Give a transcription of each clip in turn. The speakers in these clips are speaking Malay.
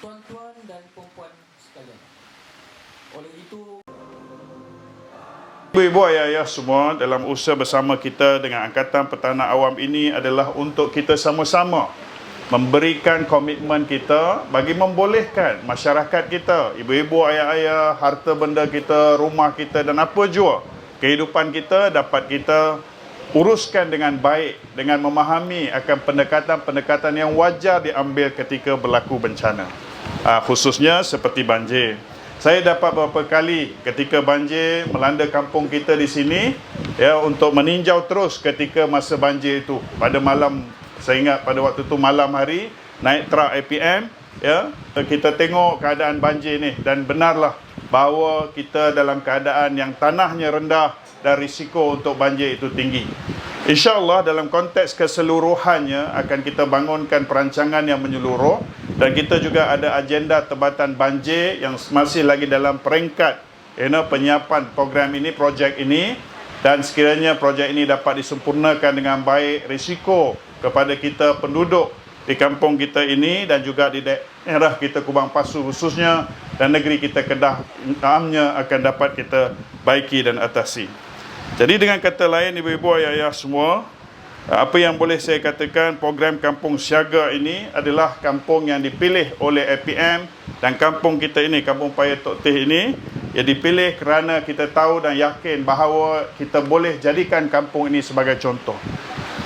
Tuan-tuan dan puan-puan sekalian. Oleh itu Ibu-ibu ayah-ayah semua dalam usaha bersama kita dengan Angkatan Pertahanan Awam ini adalah untuk kita sama-sama memberikan komitmen kita bagi membolehkan masyarakat kita, ibu-ibu, ayah-ayah, harta benda kita, rumah kita dan apa jua kehidupan kita dapat kita uruskan dengan baik dengan memahami akan pendekatan-pendekatan yang wajar diambil ketika berlaku bencana. Uh, khususnya seperti banjir. Saya dapat beberapa kali ketika banjir melanda kampung kita di sini ya untuk meninjau terus ketika masa banjir itu pada malam saya ingat pada waktu itu malam hari naik truk APM ya kita tengok keadaan banjir ni dan benarlah bahawa kita dalam keadaan yang tanahnya rendah dan risiko untuk banjir itu tinggi. InsyaAllah dalam konteks keseluruhannya akan kita bangunkan perancangan yang menyeluruh dan kita juga ada agenda tebatan banjir yang masih lagi dalam peringkat you know, penyiapan program ini, projek ini dan sekiranya projek ini dapat disempurnakan dengan baik risiko kepada kita penduduk di kampung kita ini dan juga di daerah kita Kubang Pasu khususnya dan negeri kita Kedah amnya akan dapat kita baiki dan atasi. Jadi dengan kata lain ibu-ibu ayah-ayah semua, apa yang boleh saya katakan program kampung siaga ini adalah kampung yang dipilih oleh APM dan kampung kita ini, kampung Paya Tok Teh ini yang dipilih kerana kita tahu dan yakin bahawa kita boleh jadikan kampung ini sebagai contoh.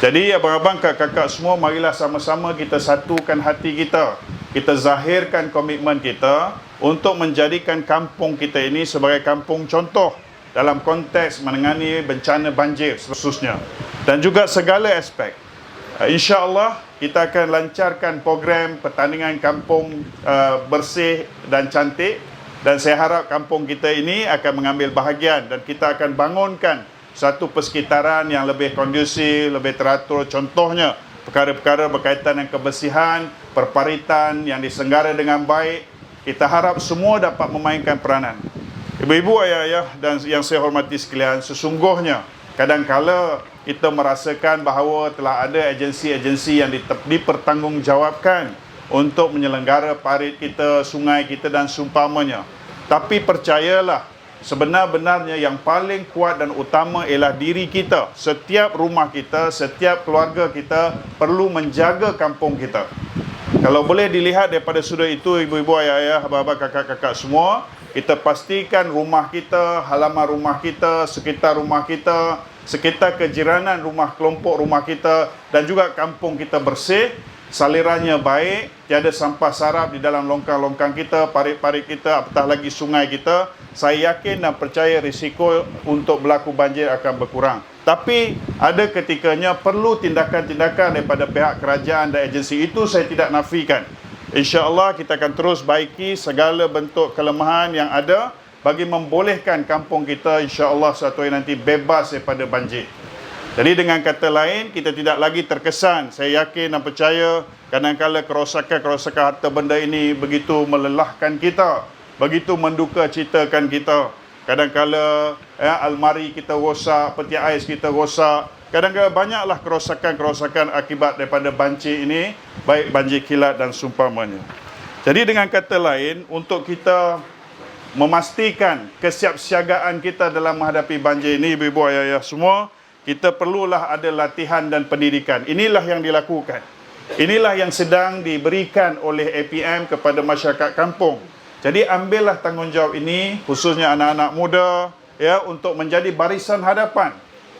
Jadi abang-abang kakak-kakak semua marilah sama-sama kita satukan hati kita. Kita zahirkan komitmen kita untuk menjadikan kampung kita ini sebagai kampung contoh dalam konteks menangani bencana banjir khususnya dan juga segala aspek. Uh, InsyaAllah kita akan lancarkan program pertandingan kampung uh, bersih dan cantik dan saya harap kampung kita ini akan mengambil bahagian dan kita akan bangunkan satu persekitaran yang lebih kondusif, lebih teratur. Contohnya, perkara-perkara berkaitan dengan kebersihan, perparitan yang disenggara dengan baik. Kita harap semua dapat memainkan peranan. Ibu-ibu, ayah-ayah dan yang saya hormati sekalian, sesungguhnya kadang-kala kita merasakan bahawa telah ada agensi-agensi yang dipertanggungjawabkan untuk menyelenggara parit kita, sungai kita dan sumpamanya. Tapi percayalah, sebenar-benarnya yang paling kuat dan utama ialah diri kita. Setiap rumah kita, setiap keluarga kita perlu menjaga kampung kita. Kalau boleh dilihat daripada sudut itu, ibu-ibu, ayah-ayah, abah-abah, kakak-kakak semua, kita pastikan rumah kita, halaman rumah kita, sekitar rumah kita, sekitar kejiranan rumah kelompok rumah kita dan juga kampung kita bersih, salirannya baik, tiada sampah sarap di dalam longkang-longkang kita, parit-parit kita, apatah lagi sungai kita. Saya yakin dan percaya risiko untuk berlaku banjir akan berkurang. Tapi ada ketikanya perlu tindakan-tindakan daripada pihak kerajaan dan agensi itu saya tidak nafikan. InsyaAllah kita akan terus baiki segala bentuk kelemahan yang ada bagi membolehkan kampung kita insyaAllah satu hari nanti bebas daripada banjir. Jadi dengan kata lain, kita tidak lagi terkesan. Saya yakin dan percaya kadang-kadang kerosakan-kerosakan harta benda ini begitu melelahkan kita. Begitu menduka citakan kita. Kadang-kadang ya, almari kita rosak, peti ais kita rosak. Kadang-kadang banyaklah kerosakan-kerosakan akibat daripada banjir ini baik banjir kilat dan sumpamanya. Jadi dengan kata lain, untuk kita memastikan kesiapsiagaan kita dalam menghadapi banjir ini, ibu-ibu ayah-ayah semua, kita perlulah ada latihan dan pendidikan. Inilah yang dilakukan. Inilah yang sedang diberikan oleh APM kepada masyarakat kampung. Jadi ambillah tanggungjawab ini, khususnya anak-anak muda, ya untuk menjadi barisan hadapan.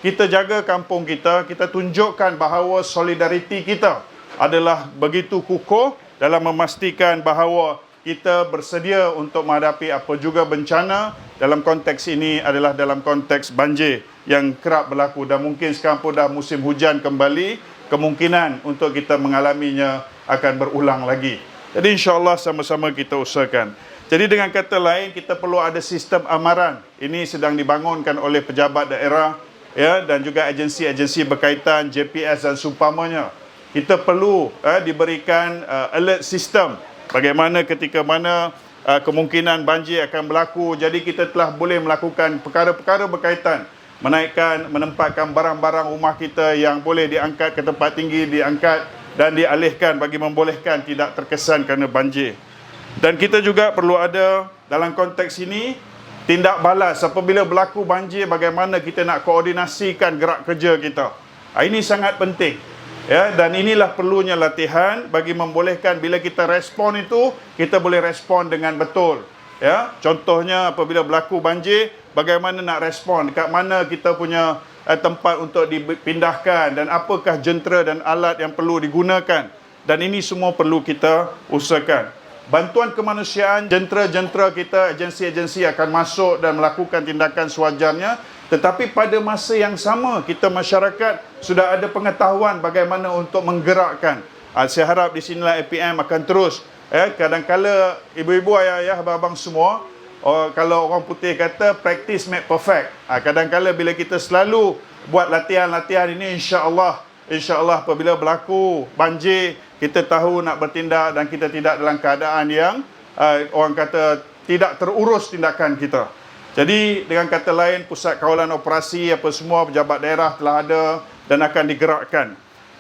Kita jaga kampung kita, kita tunjukkan bahawa solidariti kita adalah begitu kukuh dalam memastikan bahawa kita bersedia untuk menghadapi apa juga bencana dalam konteks ini adalah dalam konteks banjir yang kerap berlaku dan mungkin sekarang pun dah musim hujan kembali kemungkinan untuk kita mengalaminya akan berulang lagi. Jadi insyaAllah sama-sama kita usahakan. Jadi dengan kata lain kita perlu ada sistem amaran. Ini sedang dibangunkan oleh pejabat daerah ya dan juga agensi-agensi berkaitan JPS dan sumpamanya kita perlu uh, diberikan uh, alert system bagaimana ketika mana uh, kemungkinan banjir akan berlaku. Jadi kita telah boleh melakukan perkara-perkara berkaitan menaikkan menempatkan barang-barang rumah kita yang boleh diangkat ke tempat tinggi diangkat dan dialihkan bagi membolehkan tidak terkesan kerana banjir. Dan kita juga perlu ada dalam konteks ini tindak balas apabila berlaku banjir bagaimana kita nak koordinasikan gerak kerja kita. Ah, Ini sangat penting. Ya, dan inilah perlunya latihan bagi membolehkan bila kita respon itu kita boleh respon dengan betul. Ya, contohnya apabila berlaku banjir bagaimana nak respon, dekat mana kita punya eh, tempat untuk dipindahkan dan apakah jentera dan alat yang perlu digunakan. Dan ini semua perlu kita usahakan. Bantuan kemanusiaan, jentera-jentera kita, agensi-agensi akan masuk dan melakukan tindakan sewajarnya. Tetapi pada masa yang sama, kita masyarakat sudah ada pengetahuan bagaimana untuk menggerakkan. Ah, saya harap di sinilah APM akan terus. Eh, kadang-kala ibu-ibu, ayah-ayah, abang-abang semua, oh, kalau orang putih kata practice make perfect. Ah, kadang-kala bila kita selalu buat latihan-latihan ini, insya-Allah, insya-Allah apabila berlaku banjir, kita tahu nak bertindak dan kita tidak dalam keadaan yang uh, orang kata tidak terurus tindakan kita. Jadi dengan kata lain pusat kawalan operasi apa semua pejabat daerah telah ada dan akan digerakkan.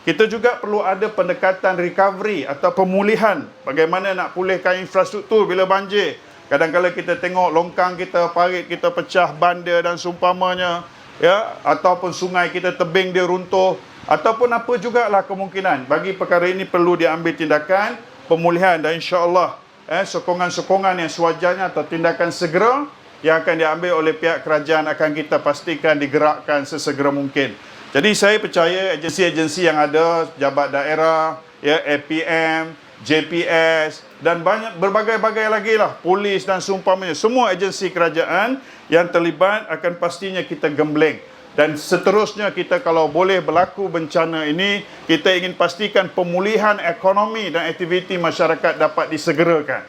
Kita juga perlu ada pendekatan recovery atau pemulihan bagaimana nak pulihkan infrastruktur bila banjir. Kadang-kadang kita tengok longkang kita, parit kita pecah, bandar dan seumpamanya ya ataupun sungai kita tebing dia runtuh ataupun apa jugalah kemungkinan bagi perkara ini perlu diambil tindakan pemulihan dan insya-Allah eh, sokongan-sokongan yang sewajarnya atau tindakan segera yang akan diambil oleh pihak kerajaan akan kita pastikan digerakkan sesegera mungkin. Jadi saya percaya agensi-agensi yang ada, jabat daerah, ya APM, JPS dan banyak berbagai-bagai lagi lah, polis dan seumpamanya. Semua agensi kerajaan yang terlibat akan pastinya kita gembleng. Dan seterusnya kita kalau boleh berlaku bencana ini, kita ingin pastikan pemulihan ekonomi dan aktiviti masyarakat dapat disegerakan.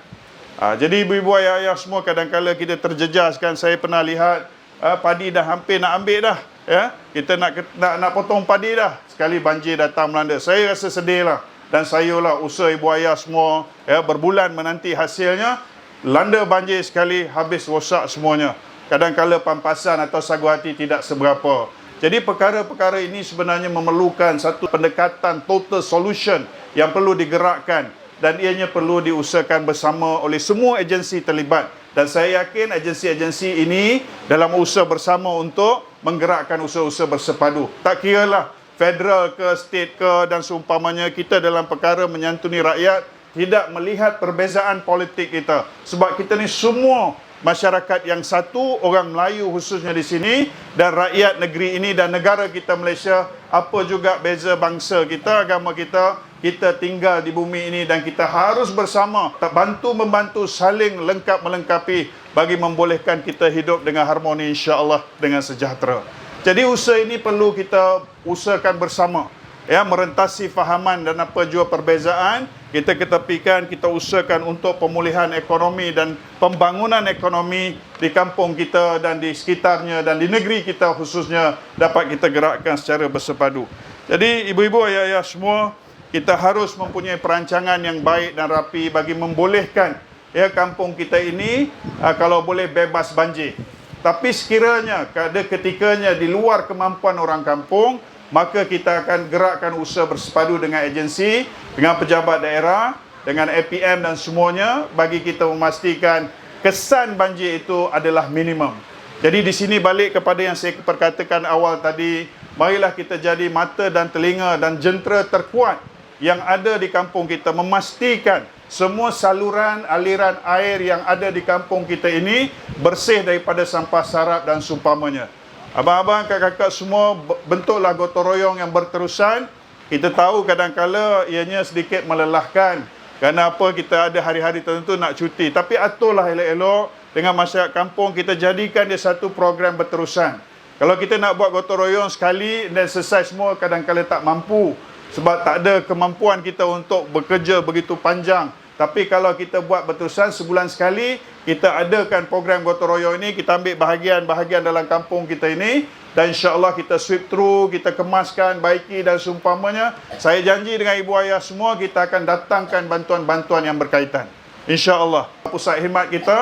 Ha, jadi ibu-ibu ayah-ayah semua kadang-kala kita terjejas kan saya pernah lihat uh, padi dah hampir nak ambil dah ya. Kita nak nak nak potong padi dah. Sekali banjir datang melanda. Saya rasa sedih lah dan saya lah usaha ibu ayah semua ya berbulan menanti hasilnya. Landa banjir sekali habis rosak semuanya kadang-kala pampasan atau sagu hati tidak seberapa. Jadi perkara-perkara ini sebenarnya memerlukan satu pendekatan total solution yang perlu digerakkan dan ianya perlu diusahakan bersama oleh semua agensi terlibat. Dan saya yakin agensi-agensi ini dalam usaha bersama untuk menggerakkan usaha-usaha bersepadu. Tak kiralah federal ke state ke dan seumpamanya kita dalam perkara menyantuni rakyat tidak melihat perbezaan politik kita. Sebab kita ni semua masyarakat yang satu orang Melayu khususnya di sini dan rakyat negeri ini dan negara kita Malaysia apa juga beza bangsa kita agama kita kita tinggal di bumi ini dan kita harus bersama bantu membantu saling lengkap melengkapi bagi membolehkan kita hidup dengan harmoni insya-Allah dengan sejahtera. Jadi usaha ini perlu kita usahakan bersama ya merentasi fahaman dan apa jua perbezaan kita ketepikan kita usahakan untuk pemulihan ekonomi dan pembangunan ekonomi di kampung kita dan di sekitarnya dan di negeri kita khususnya dapat kita gerakkan secara bersepadu. Jadi ibu-ibu ayah-ayah semua kita harus mempunyai perancangan yang baik dan rapi bagi membolehkan ya kampung kita ini uh, kalau boleh bebas banjir. Tapi sekiranya ada ketikanya di luar kemampuan orang kampung, maka kita akan gerakkan usaha bersepadu dengan agensi, dengan pejabat daerah, dengan APM dan semuanya bagi kita memastikan kesan banjir itu adalah minimum. Jadi di sini balik kepada yang saya perkatakan awal tadi, marilah kita jadi mata dan telinga dan jentera terkuat yang ada di kampung kita memastikan semua saluran aliran air yang ada di kampung kita ini bersih daripada sampah sarap dan seumpamanya. Abang-abang, kakak-kakak semua bentuklah gotong royong yang berterusan. Kita tahu kadang-kala ianya sedikit melelahkan. Kerana apa kita ada hari-hari tertentu nak cuti. Tapi aturlah elok-elok dengan masyarakat kampung kita jadikan dia satu program berterusan. Kalau kita nak buat gotong royong sekali dan selesai semua kadang-kala tak mampu sebab tak ada kemampuan kita untuk bekerja begitu panjang. Tapi kalau kita buat berterusan sebulan sekali, kita adakan program gotong royong ini, kita ambil bahagian-bahagian dalam kampung kita ini dan insya-Allah kita sweep through, kita kemaskan, baiki dan seumpamanya. Saya janji dengan ibu ayah semua kita akan datangkan bantuan-bantuan yang berkaitan. Insya-Allah. Pusat khidmat kita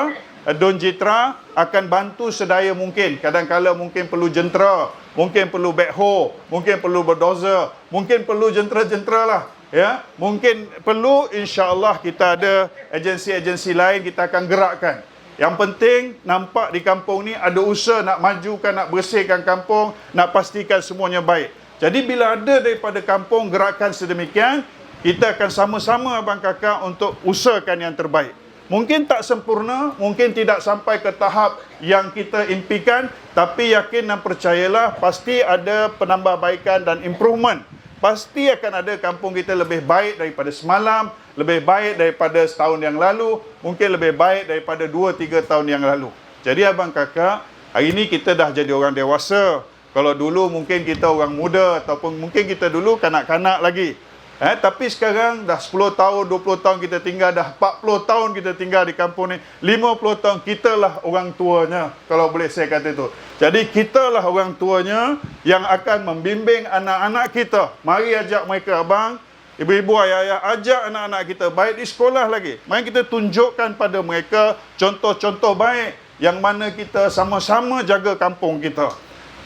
Don Jitra akan bantu sedaya mungkin. Kadang-kala mungkin perlu jentera, mungkin perlu backhoe, mungkin perlu bulldozer, mungkin perlu jentera-jentera lah. Ya mungkin perlu insya-Allah kita ada agensi-agensi lain kita akan gerakkan. Yang penting nampak di kampung ni ada usaha nak majukan nak bersihkan kampung nak pastikan semuanya baik. Jadi bila ada daripada kampung gerakan sedemikian kita akan sama-sama abang kakak untuk usahakan yang terbaik. Mungkin tak sempurna, mungkin tidak sampai ke tahap yang kita impikan, tapi yakin dan percayalah pasti ada penambahbaikan dan improvement. Pasti akan ada kampung kita lebih baik daripada semalam, lebih baik daripada setahun yang lalu, mungkin lebih baik daripada 2-3 tahun yang lalu. Jadi abang kakak, hari ini kita dah jadi orang dewasa. Kalau dulu mungkin kita orang muda ataupun mungkin kita dulu kanak-kanak lagi. Eh, tapi sekarang dah 10 tahun, 20 tahun kita tinggal, dah 40 tahun kita tinggal di kampung ni, 50 tahun kita lah orang tuanya, kalau boleh saya kata itu. Jadi kita lah orang tuanya yang akan membimbing anak-anak kita. Mari ajak mereka abang, ibu-ibu, ayah-ayah, ajak anak-anak kita baik di sekolah lagi. Mari kita tunjukkan pada mereka contoh-contoh baik yang mana kita sama-sama jaga kampung kita.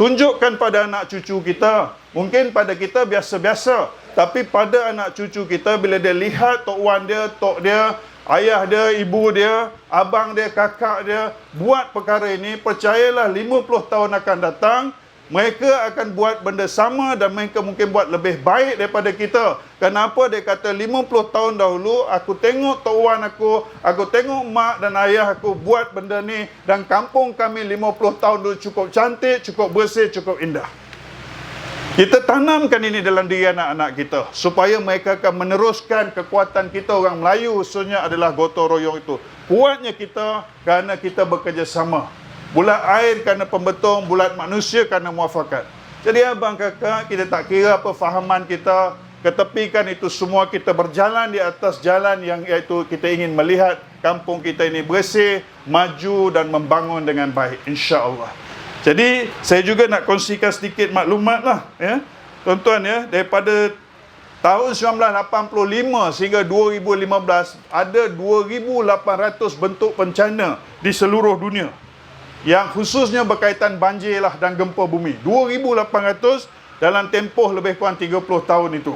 Tunjukkan pada anak cucu kita. Mungkin pada kita biasa-biasa. Tapi pada anak cucu kita bila dia lihat tok wan dia, tok dia, ayah dia, ibu dia, abang dia, kakak dia buat perkara ini, percayalah 50 tahun akan datang, mereka akan buat benda sama dan mereka mungkin buat lebih baik daripada kita. Kenapa dia kata 50 tahun dahulu aku tengok tok wan aku, aku tengok mak dan ayah aku buat benda ni dan kampung kami 50 tahun dulu cukup cantik, cukup bersih, cukup indah. Kita tanamkan ini dalam diri anak-anak kita supaya mereka akan meneruskan kekuatan kita orang Melayu khususnya adalah gotong royong itu. Kuatnya kita kerana kita bekerjasama. Bulat air kerana pembetung, bulat manusia kerana muafakat. Jadi abang kakak, kita tak kira apa fahaman kita, ketepikan itu semua kita berjalan di atas jalan yang iaitu kita ingin melihat kampung kita ini bersih, maju dan membangun dengan baik insya-Allah. Jadi saya juga nak kongsikan sedikit maklumat lah ya. Tuan-tuan ya, daripada tahun 1985 sehingga 2015 ada 2800 bentuk bencana di seluruh dunia. Yang khususnya berkaitan banjir lah dan gempa bumi. 2800 dalam tempoh lebih kurang 30 tahun itu.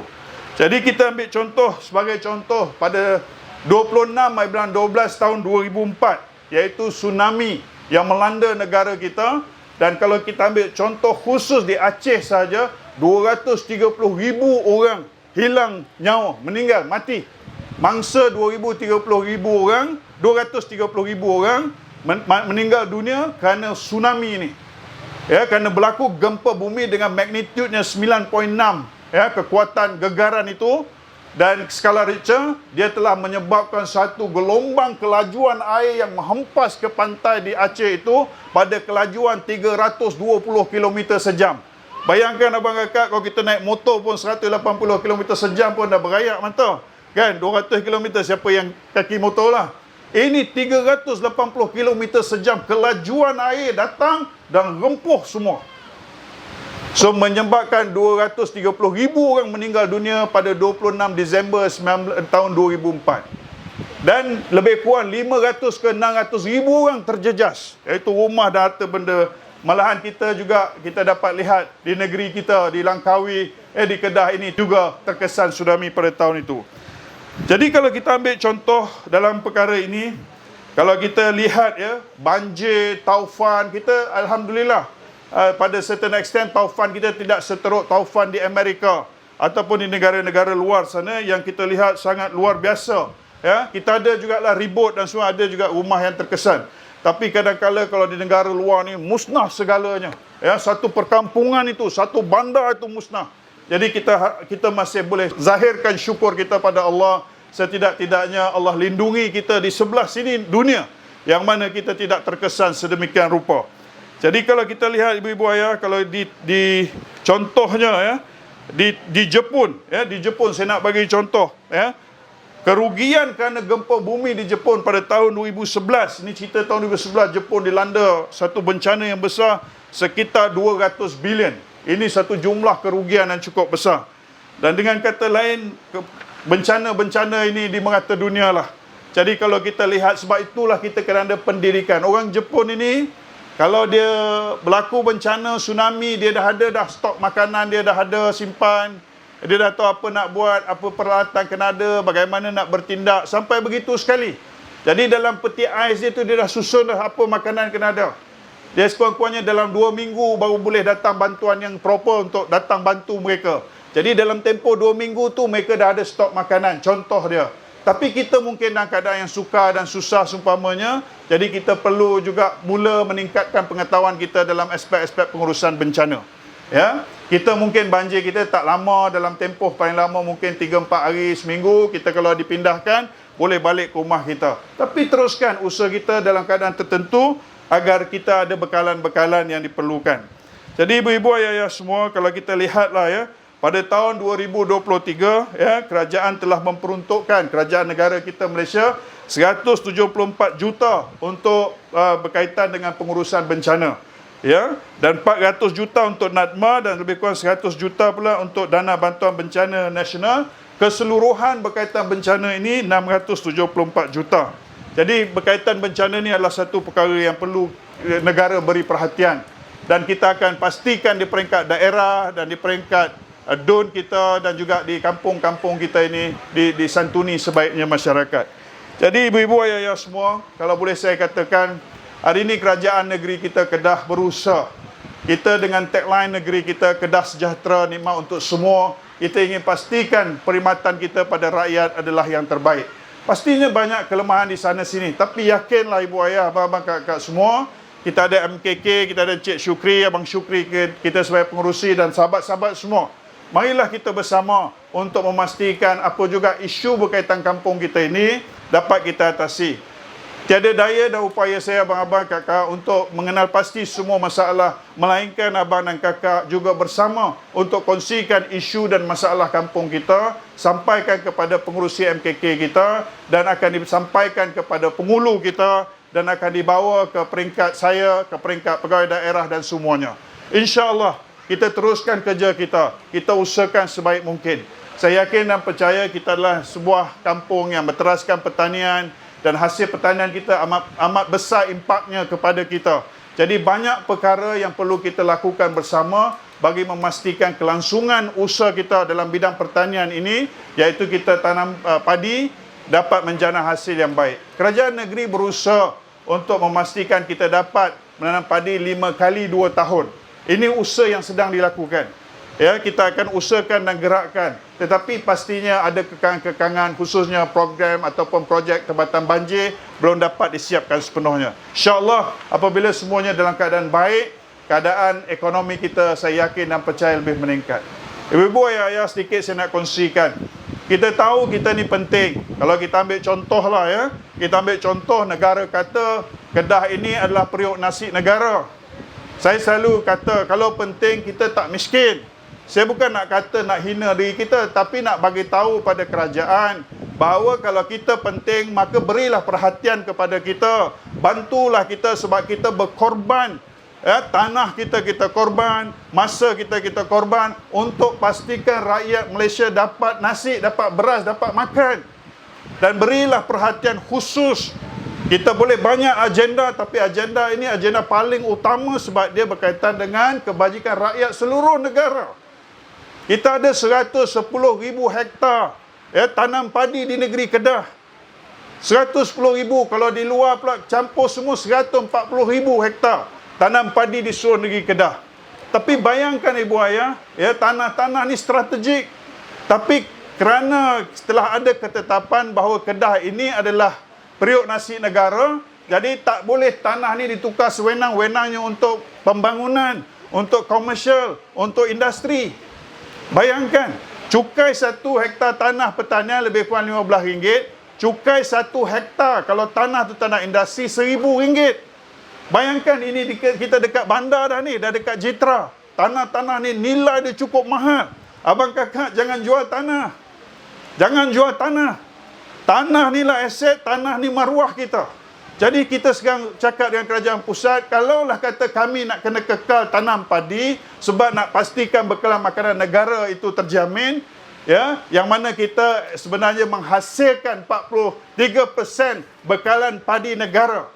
Jadi kita ambil contoh sebagai contoh pada 26 bulan 12 tahun 2004 iaitu tsunami yang melanda negara kita dan kalau kita ambil contoh khusus di Aceh saja, 230 ribu orang hilang nyawa, meninggal, mati. Mangsa 230 ribu orang, 230 ribu orang meninggal dunia kerana tsunami ini. Ya, kerana berlaku gempa bumi dengan magnitudenya 9.6. Ya, kekuatan gegaran itu dan skala Richter dia telah menyebabkan satu gelombang kelajuan air yang menghempas ke pantai di Aceh itu pada kelajuan 320 km sejam. Bayangkan abang kakak kalau kita naik motor pun 180 km sejam pun dah berayak mata. Kan 200 km siapa yang kaki motor lah. Ini 380 km sejam kelajuan air datang dan rempuh semua. So menyebabkan 230 ribu orang meninggal dunia pada 26 Disember 9, tahun 2004. Dan lebih kurang 500 ke 600 ribu orang terjejas. Iaitu rumah dan harta benda. Malahan kita juga kita dapat lihat di negeri kita, di Langkawi, eh di Kedah ini juga terkesan tsunami pada tahun itu. Jadi kalau kita ambil contoh dalam perkara ini, kalau kita lihat ya, banjir, taufan, kita Alhamdulillah, uh, pada certain extent taufan kita tidak seteruk taufan di Amerika ataupun di negara-negara luar sana yang kita lihat sangat luar biasa. Ya kita ada juga lah ribut dan semua ada juga rumah yang terkesan. Tapi kadang-kala kalau di negara luar ni musnah segalanya. Ya satu perkampungan itu satu bandar itu musnah. Jadi kita kita masih boleh zahirkan syukur kita pada Allah. Setidak-tidaknya Allah lindungi kita di sebelah sini dunia yang mana kita tidak terkesan sedemikian rupa. Jadi kalau kita lihat ibu-ibu ayah kalau di di contohnya ya di di Jepun ya di Jepun saya nak bagi contoh ya. Kerugian kerana gempa bumi di Jepun pada tahun 2011 ini cerita tahun 2011 Jepun dilanda satu bencana yang besar sekitar 200 bilion. Ini satu jumlah kerugian yang cukup besar. Dan dengan kata lain bencana-bencana ini di merata dunia lah jadi kalau kita lihat sebab itulah kita kena ada pendidikan orang Jepun ini kalau dia berlaku bencana tsunami, dia dah ada dah stok makanan, dia dah ada simpan. dia dah tahu apa nak buat, apa peralatan kena ada, bagaimana nak bertindak sampai begitu sekali. Jadi dalam peti ais dia tu dia dah susun dah apa makanan kena ada. Dia sekurang-kurangnya dalam dua minggu baru boleh datang bantuan yang proper untuk datang bantu mereka. Jadi dalam tempoh dua minggu tu mereka dah ada stok makanan. Contoh dia. Tapi kita mungkin dalam keadaan yang suka dan susah sumpamanya. Jadi kita perlu juga mula meningkatkan pengetahuan kita dalam aspek-aspek pengurusan bencana. Ya, kita mungkin banjir kita tak lama dalam tempoh paling lama mungkin 3 4 hari seminggu kita kalau dipindahkan boleh balik ke rumah kita. Tapi teruskan usaha kita dalam keadaan tertentu agar kita ada bekalan-bekalan yang diperlukan. Jadi ibu-ibu ayah-ayah semua kalau kita lihatlah ya pada tahun 2023 ya kerajaan telah memperuntukkan kerajaan negara kita Malaysia 174 juta untuk uh, berkaitan dengan pengurusan bencana ya. Dan 400 juta untuk NADMA dan lebih kurang 100 juta pula untuk dana bantuan bencana nasional. Keseluruhan berkaitan bencana ini 674 juta. Jadi berkaitan bencana ini adalah satu perkara yang perlu eh, negara beri perhatian. Dan kita akan pastikan di peringkat daerah dan di peringkat DUN kita dan juga di kampung-kampung kita ini disantuni sebaiknya masyarakat. Jadi ibu-ibu ayah-ayah semua, kalau boleh saya katakan Hari ini kerajaan negeri kita Kedah berusaha. Kita dengan tagline negeri kita Kedah sejahtera nikmat untuk semua. Kita ingin pastikan perkhidmatan kita pada rakyat adalah yang terbaik. Pastinya banyak kelemahan di sana sini. Tapi yakinlah ibu ayah, abang-abang, kakak semua. Kita ada MKK, kita ada Cik Syukri, Abang Syukri, kita sebagai pengurusi dan sahabat-sahabat semua. Marilah kita bersama untuk memastikan apa juga isu berkaitan kampung kita ini dapat kita atasi. Tiada daya dan upaya saya abang-abang kakak untuk mengenal pasti semua masalah melainkan abang dan kakak juga bersama untuk kongsikan isu dan masalah kampung kita sampaikan kepada pengurusi MKK kita dan akan disampaikan kepada pengulu kita dan akan dibawa ke peringkat saya ke peringkat pegawai daerah dan semuanya. Insya-Allah kita teruskan kerja kita. Kita usahakan sebaik mungkin. Saya yakin dan percaya kita adalah sebuah kampung yang berteraskan pertanian dan hasil pertanian kita amat amat besar impaknya kepada kita. Jadi banyak perkara yang perlu kita lakukan bersama bagi memastikan kelangsungan usaha kita dalam bidang pertanian ini iaitu kita tanam uh, padi dapat menjana hasil yang baik. Kerajaan negeri berusaha untuk memastikan kita dapat menanam padi lima kali dua tahun. Ini usaha yang sedang dilakukan. Ya kita akan usahakan dan gerakkan. Tetapi pastinya ada kekangan-kekangan khususnya program ataupun projek tempatan banjir belum dapat disiapkan sepenuhnya. Insyaallah apabila semuanya dalam keadaan baik keadaan ekonomi kita saya yakin dan percaya lebih meningkat. Ibu-ibu ayah-ayah sedikit saya nak kongsikan. Kita tahu kita ni penting. Kalau kita ambil contoh lah ya. Kita ambil contoh negara kata Kedah ini adalah periuk nasi negara saya selalu kata kalau penting kita tak miskin. Saya bukan nak kata nak hina diri kita tapi nak bagi tahu pada kerajaan bahawa kalau kita penting maka berilah perhatian kepada kita. Bantulah kita sebab kita berkorban. Ya tanah kita kita korban masa kita kita korban untuk pastikan rakyat Malaysia dapat nasi dapat beras dapat makan. Dan berilah perhatian khusus kita boleh banyak agenda tapi agenda ini agenda paling utama sebab dia berkaitan dengan kebajikan rakyat seluruh negara kita ada 110 ribu hektar ya, tanam padi di negeri Kedah. 110 ribu kalau di luar pula campur semua 140 ribu hektar tanam padi di seluruh negeri Kedah. Tapi bayangkan ibu ayah, ya tanah-tanah ni strategik. Tapi kerana setelah ada ketetapan bahawa Kedah ini adalah periuk nasi negara, jadi tak boleh tanah ni ditukar sewenang-wenangnya untuk pembangunan, untuk komersial, untuk industri. Bayangkan, cukai satu hektar tanah pertanian lebih kurang RM15. Cukai satu hektar kalau tanah tu tanah industri RM1,000. Bayangkan ini kita dekat bandar dah ni, dah dekat Jitra. Tanah-tanah ni nilai dia cukup mahal. Abang kakak jangan jual tanah. Jangan jual tanah. Tanah ni lah aset, tanah ni maruah kita. Jadi kita sekarang cakap dengan kerajaan pusat, kalaulah kata kami nak kena kekal tanam padi sebab nak pastikan bekalan makanan negara itu terjamin, ya, yang mana kita sebenarnya menghasilkan 43% bekalan padi negara.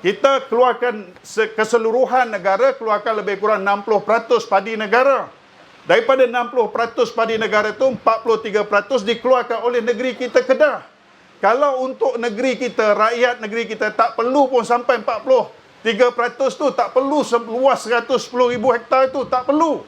Kita keluarkan keseluruhan negara keluarkan lebih kurang 60% padi negara. Daripada 60% padi negara itu 43% dikeluarkan oleh negeri kita Kedah. Kalau untuk negeri kita, rakyat negeri kita tak perlu pun sampai 40. 3% tu tak perlu seluas 110 ribu hektar itu tak perlu.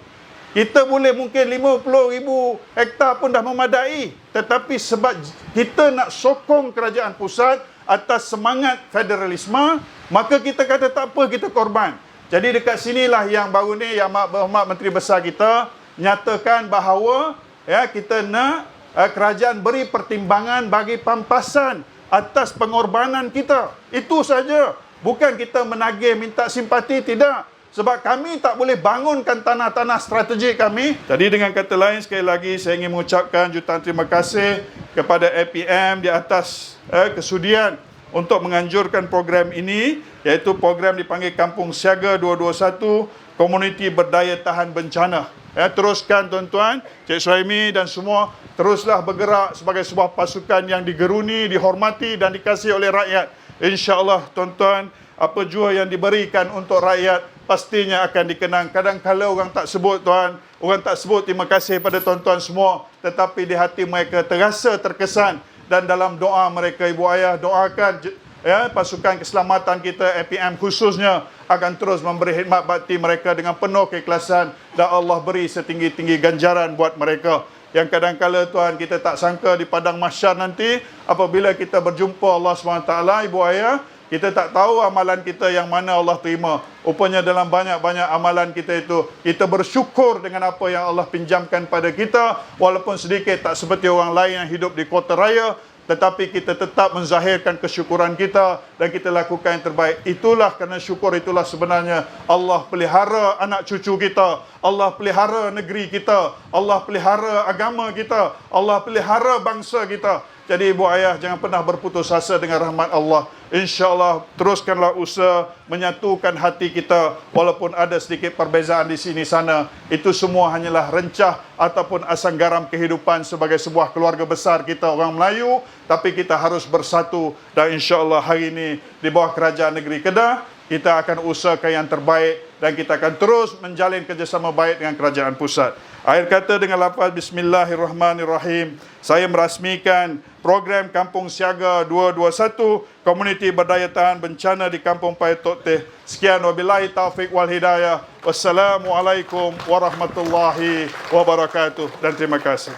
Kita boleh mungkin 50 ribu hektar pun dah memadai. Tetapi sebab kita nak sokong kerajaan pusat atas semangat federalisme, maka kita kata tak apa, kita korban. Jadi dekat sinilah yang baru ni yang Berhormat Menteri Besar kita nyatakan bahawa ya kita nak kerajaan beri pertimbangan bagi pampasan atas pengorbanan kita. Itu saja. Bukan kita menagih minta simpati tidak. Sebab kami tak boleh bangunkan tanah-tanah strategik kami. Jadi dengan kata lain sekali lagi saya ingin mengucapkan jutaan terima kasih kepada APM di atas eh, kesudian untuk menganjurkan program ini iaitu program dipanggil Kampung Siaga 221 Komuniti Berdaya Tahan Bencana. Ya, teruskan tuan-tuan, Cik Suhaimi dan semua teruslah bergerak sebagai sebuah pasukan yang digeruni, dihormati dan dikasihi oleh rakyat. InsyaAllah tuan-tuan, apa jua yang diberikan untuk rakyat pastinya akan dikenang. Kadang-kadang orang tak sebut tuan, orang tak sebut terima kasih pada tuan-tuan semua, tetapi di hati mereka terasa terkesan dan dalam doa mereka ibu ayah doakan ya pasukan keselamatan kita APM khususnya akan terus memberi khidmat bakti mereka dengan penuh keikhlasan dan Allah beri setinggi-tinggi ganjaran buat mereka. Yang kadang-kala Tuhan kita tak sangka di padang mahsyar nanti apabila kita berjumpa Allah SWT ibu ayah kita tak tahu amalan kita yang mana Allah terima. Rupanya dalam banyak-banyak amalan kita itu, kita bersyukur dengan apa yang Allah pinjamkan pada kita. Walaupun sedikit tak seperti orang lain yang hidup di kota raya. Tetapi kita tetap menzahirkan kesyukuran kita dan kita lakukan yang terbaik. Itulah kerana syukur itulah sebenarnya Allah pelihara anak cucu kita. Allah pelihara negeri kita. Allah pelihara agama kita. Allah pelihara bangsa kita. Jadi ibu ayah jangan pernah berputus asa dengan rahmat Allah. InsyaAllah teruskanlah usaha menyatukan hati kita walaupun ada sedikit perbezaan di sini sana. Itu semua hanyalah rencah ataupun asam garam kehidupan sebagai sebuah keluarga besar kita orang Melayu. Tapi kita harus bersatu dan insyaAllah hari ini di bawah kerajaan negeri Kedah kita akan usahakan yang terbaik dan kita akan terus menjalin kerjasama baik dengan kerajaan pusat. Akhir kata dengan lafaz Bismillahirrahmanirrahim. Saya merasmikan program Kampung Siaga 221 Komuniti Berdaya Tahan Bencana di Kampung Payatok Teh. Sekian wabillahi taufik wal hidayah. Wassalamualaikum warahmatullahi wabarakatuh dan terima kasih.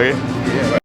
Okay.